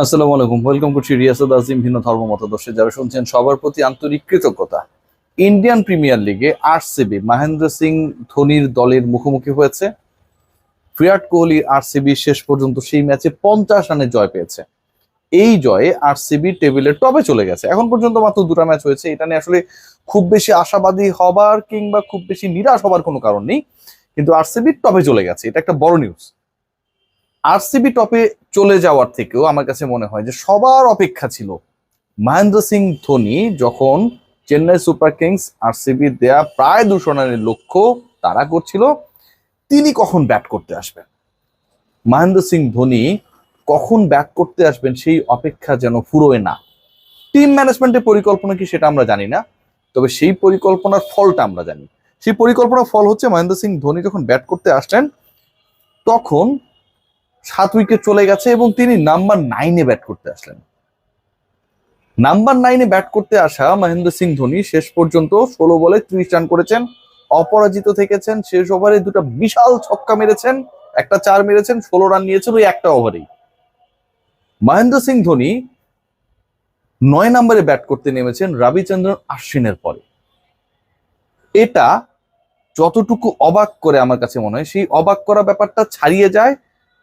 আসসালামু আলাইকুম। ওয়েলকাম করছি রিয়াসাদ আজিম ভিন্ন ধর্ম মতাদর্শে। যারা শুনছেন সবার প্রতি আন্তরিক কৃতজ্ঞতা। ইন্ডিয়ান প্রিমিয়ার লিগে আরসিবি মহেন্দ্র সিং ধোনির দলের মুখোমুখি হয়েছে। বিরাট কোহলি আরসিবি শেষ পর্যন্ত সেই ম্যাচে পঞ্চাশ রানে জয় পেয়েছে। এই জয়ে আরসিবি টেবিলের টপে চলে গেছে। এখন পর্যন্ত মাত্র দুটো ম্যাচ হয়েছে। এটা নিয়ে আসলে খুব বেশি আশাবাদী হবার কিংবা খুব বেশি নিরাশ হবার কোনো কারণ নেই। কিন্তু আরসিবি টপে চলে গেছে। এটা একটা বড় নিউজ আরসিবি টপে চলে যাওয়ার থেকেও আমার কাছে মনে হয় যে সবার অপেক্ষা ছিল মহেন্দ্র সিং ধোনি যখন চেন্নাই সুপার কিংস আরসিবি দেয়া প্রায় দুশো রানের লক্ষ্য তারা করছিল, তিনি কখন ব্যাট করতে আসবেন? মহেন্দ্র সিং ধোনি কখন ব্যাট করতে আসবেন সেই অপেক্ষা যেন ফুরোয় না। টিম ম্যানেজমেন্টের পরিকল্পনা কি সেটা আমরা জানি না, তবে সেই পরিকল্পনার ফলটা আমরা জানি। সেই পরিকল্পনার ফল হচ্ছে মহেন্দ্র সিং ধোনি যখন ব্যাট করতে আসলেন তখন সাত উইকেট চলে গেছে এবং তিনি নাম্বার নাইনে ব্যাট করতে আসলেন। নাম্বার নাইনে ব্যাট করতে আসা মহেন্দ্র সিং ধোনি শেষ পর্যন্ত ষোলো বলে ত্রিশ রান করেছেন, অপরাজিত থেকেছেন, শেষ ওভারে দুটো বিশাল ছক্কা মেরেছেন, একটা চার মেরেছেন, ষোলো রান নিয়েছেন, ওই একটা ওভারেই মহেন্দ্র সিং ধোনি নয় নম্বরে ব্যাট করতে নেমেছেন রবিচন্দ্রন আশ্বিনের পরে। এটা যতটুকু অবাক করে আমার কাছে মনে হয়, সেই অবাক করা ব্যাপারটা ছাড়িয়ে যায়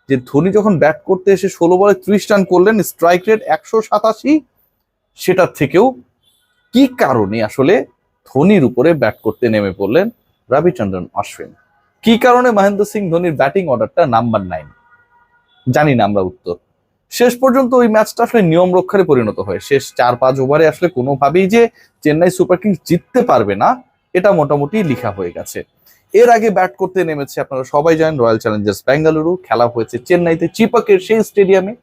যে ধোনি যখন ব্যাট করতে এসে ষোলো বলে ত্রিশ রান করলেন স্ট্রাইক রেট একশো সাতাশি, সেটার থেকেও কি কারণে আসলে ধোনির উপরে ব্যাট করতে নেমে পড়লেন রবিচন্দ্রন অশ্বিন? কি কারণে মহেন্দ্র সিং ধোনির ব্যাটিং অর্ডারটা নাম্বার নাইন জানি না আমরা উত্তর। শেষ পর্যন্ত ওই ম্যাচটা আসলে নিয়ম রক্ষারে পরিণত হয়। শেষ চার পাঁচ ওভারে আসলে কোনোভাবেই যে চেন্নাই সুপার কিংস জিততে পারবে না, এটা মোটামুটি লিখা হয়ে গেছে। এর আগে ব্যাট করতে নেমেছে আপনারা সবাই জানেন রয়্যাল চ্যালেঞ্জার্স বেঙ্গালুরু খেলা হয়েছে চেন্নাইতে চিপাকের সেই স্টেডিয়ামে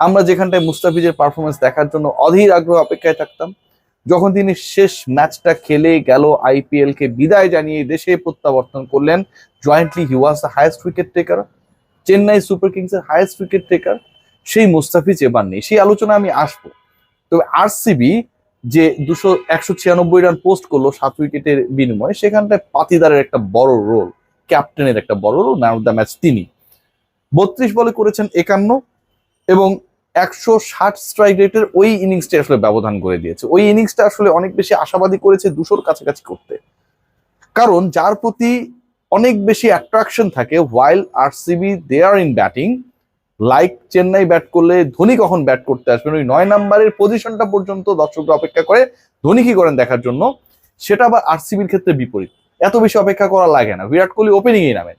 আমরা যেখানটায় মুস্তাফিজের পারফরমেন্স দেখার জন্য অধীর আগ্রহ অপেক্ষায় থাকতাম। যখন তিনি শেষ ম্যাচটা খেলে গেল আইপিএল কে বিদায় জানিয়ে দেশে প্রত্যাবর্তন করলেন jointly he was the highest wicket taker Chennai super কিংসের হায়েস্ট উইকেট টেকার সেই মুস্তাফিজ এবার নেই। সেই আলোচনা আমি আসব। তবে আরসিবি যে দুশো একশো ছিয়ানব্বই রান পোস্ট করল সাত উইকেটের বিনিময়ে, সেখানটায় পাতিদারের একটা বড় রোল ক্যাপ্টেনের একটা বড় role man of the match তিনি। বত্রিশ বলে করেছেন একান্ন এবং একশো ষাট স্ট্রাইক রেটের ওই ইনিংসটা আসলে ব্যবধান করে দিয়েছে। ওই ইনিংসটা আসলে অনেক বেশি আশাবাদী করেছে দুশোর কাছাকাছি করতে। কারণ যার প্রতি অনেক বেশি অ্যাট্রাকশন থাকে while RCB they are in batting like Chennai bat করলে ধোনি কখন ব্যাট করতে আসবেন? ওই নয় নাম্বারের পজিশনটা পর্যন্ত দর্শকরা অপেক্ষা করে ধোনি কি করেন দেখার জন্য? সেটা আবার আরসিবির ক্ষেত্রে বিপরীত। এত বেশি অপেক্ষা করা লাগে না। বিরাট কোহলি ওপেনিংয়ে নামেন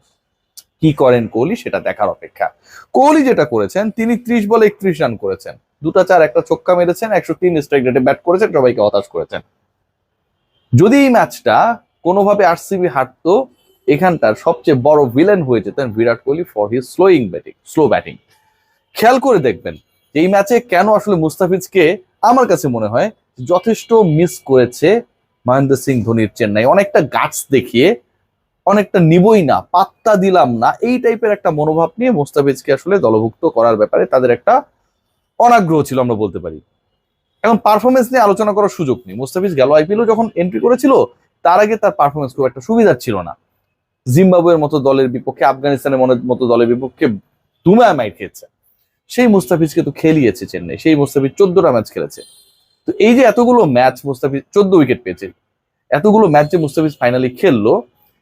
কি করেন কোহলি? সেটা দেখার অপেক্ষা। কোহলি যেটা করেছেন, তিনি ত্রিশ বলে একত্রিশ রান করেছেন। দুটা চার, একটা ছক্কা মেরেছেন একশো তিন স্ট্রাইক রেটে ব্যাট করেছেন, সবাইকে হতাশ করেছেন। যদি এই ম্যাচটা কোনোভাবে আরসিবি হারতো, এখানটার সবচেয়ে বড় ভিলেন হয়ে যেতেন Virat Kohli for his slowing batting slow batting খেয়াল করে দেখবেন এই ম্যাচে কেন আসলে মুস্তাফিজকে আমার কাছে মনে হয় যথেষ্ট মিস করেছে মহেন্দ্র সিং ধোনির চেন্নাই। অনেকটা গাছ দেখিয়ে, অনেকটা নিবই না, পাত্তা দিলাম না, এই টাইপের একটা মনোভাব নিয়ে মুস্তাফিজকে আসলে দলভুক্ত করার ব্যাপারে তাদের একটা অনাগ্রহ ছিল আমরা বলতে পারি। এখন পারফরমেন্স নিয়ে আলোচনা করার সুযোগ নেই। মুস্তাফিজ গেল আইপিএলও যখন এন্ট্রি করেছিল, তার আগে তার পারফরমেন্স খুব একটা সুবিধার ছিল না। জিম্বাবুয়ের মতো দলের বিপক্ষে, আফগানিস্তানের মতো দলের বিপক্ষে দুমায় মাইর খেয়েছে। সেই মুস্তাফিজকে তো খেলিয়েছে চেন্নাই, সেই মুস্তাফিজ চোদ্দটা ম্যাচ খেলেছে। তো এই যে এতগুলো ম্যাচ মুস্তাফিজ, চোদ্দ উইকেট পেয়েছে, এতগুলো ম্যাচ যে মুস্তাফিজ ফাইনালি খেললো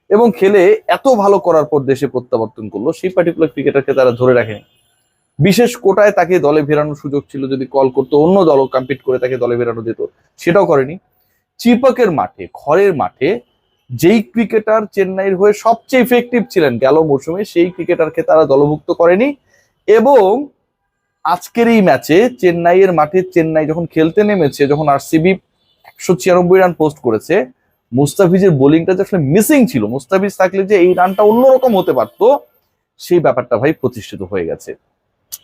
এবং খেলে এত ভালো করার পর দেশে প্রত্যাবর্তন করল, সেই পার্টিকুলার ক্রিকেটারকে তারা ধরে রাখেনি। বিশেষ কোটায় তাকে দলে ফেরানোর সুযোগ ছিল যদি কল করতো, অন্য দলও কম্পিট করে তাকে দলে ফেরানো যেত, সেটাও করেনি। চিপকের মাঠে, খড়ের মাঠে যেই ক্রিকেটার চেন্নাইয়ের হয়ে সবচেয়ে ইফেক্টিভ ছিলেন গেল মৌসুমে, সেই ক্রিকেটারকে তারা দলভুক্ত করেনি এবং আজকের এই ম্যাচে চেন্নাইয়ের মাঠে চেন্নাই যখন খেলতে নেমেছে, যখন আর আরসিবি একশো ছিয়ানব্বই রান পোস্ট করেছে, মুস্তাফিজের বোলিংটা যে আসলে মিসিং ছিল, মুস্তাফিজ থাকলে যে এই রানটা অন্যরকম হতে পারতো, সেই ব্যাপারটা ভাই প্রতিষ্ঠিত হয়ে গেছে।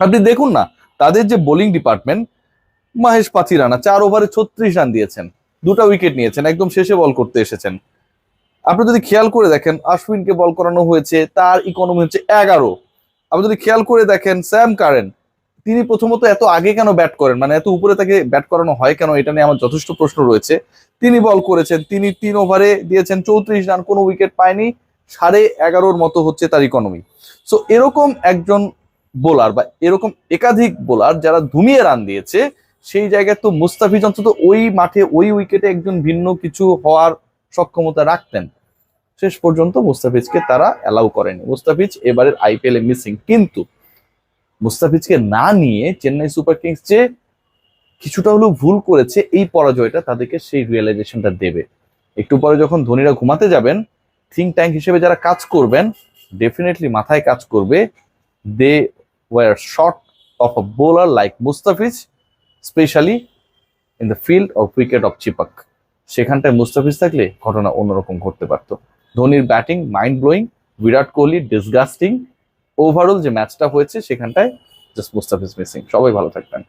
আপনি দেখুন না, তাদের যে বোলিং ডিপার্টমেন্ট মহেশ পাচি রানা চার ওভারে ছত্রিশ রান দিয়েছেন, দুটা উইকেট নিয়েছেন, একদম শেষে বল করতে এসেছেন। আপনি যদি খেয়াল করে দেখেন আশ্বিনকে বল করানো হয়েছে, তার ইকোনমি হচ্ছে এগারো। আপনি যদি খেয়াল করে দেখেন স্যাম কারেন তিনি প্রথমত এত আগে কেন ব্যাট করেন? মানে এত উপরে তাকে ব্যাট করানো হয় কেন? এটা নিয়ে আমার যথেষ্ট প্রশ্ন রয়েছে। তিনি বল করেছেন, তিনি তিন ওভারে দিয়েছেন চৌত্রিশ রান, কোনো উইকেট পায়নি। সাড়ে এগারোর মতো হচ্ছে তার ইকোনমি সো এরকম একজন বোলার বা এরকম একাধিক বোলার যারা ধুমিয়ে রান দিয়েছে, সেই জায়গায় তো মুস্তাফিজ অন্তত ওই মাঠে, ওই উইকেটে একজন ভিন্ন কিছু হওয়ার সক্ষমতা রাখতেন। শেষ পর্যন্ত মুস্তাফিজকে তারা অ্যালাউ করেনি। মুস্তাফিজ এবারের আইপিএল এ মিসিং কিন্তু মুস্তাফিজকে না নিয়ে চেন্নাই সুপার কিংস যে কিছুটা হলেও ভুল করেছে, এই পরাজয়টা তাদেরকে সেই রিয়েলাইজেশনটা দেবে। একটু পরে যখন ধোনিরা ঘুমাতে যাবেন থিঙ্ক ট্যাঙ্ক হিসেবে যারা কাজ করবেন ডেফিনেটলি মাথায় কাজ করবে they were short of a bowler like Mustafiz specially in the field of wicket of Chepauk সেখানটায় মুস্তাফিজ থাকলে ঘটনা অন্যরকম ঘটতে পারত। ধোনির batting mind blowing Virat Kohli disgusting overall যে ম্যাচটা হয়েছে সেখানটায় জাস্ট মুস্তাফিজ মিসিং সবাই ভালো থাকবেন।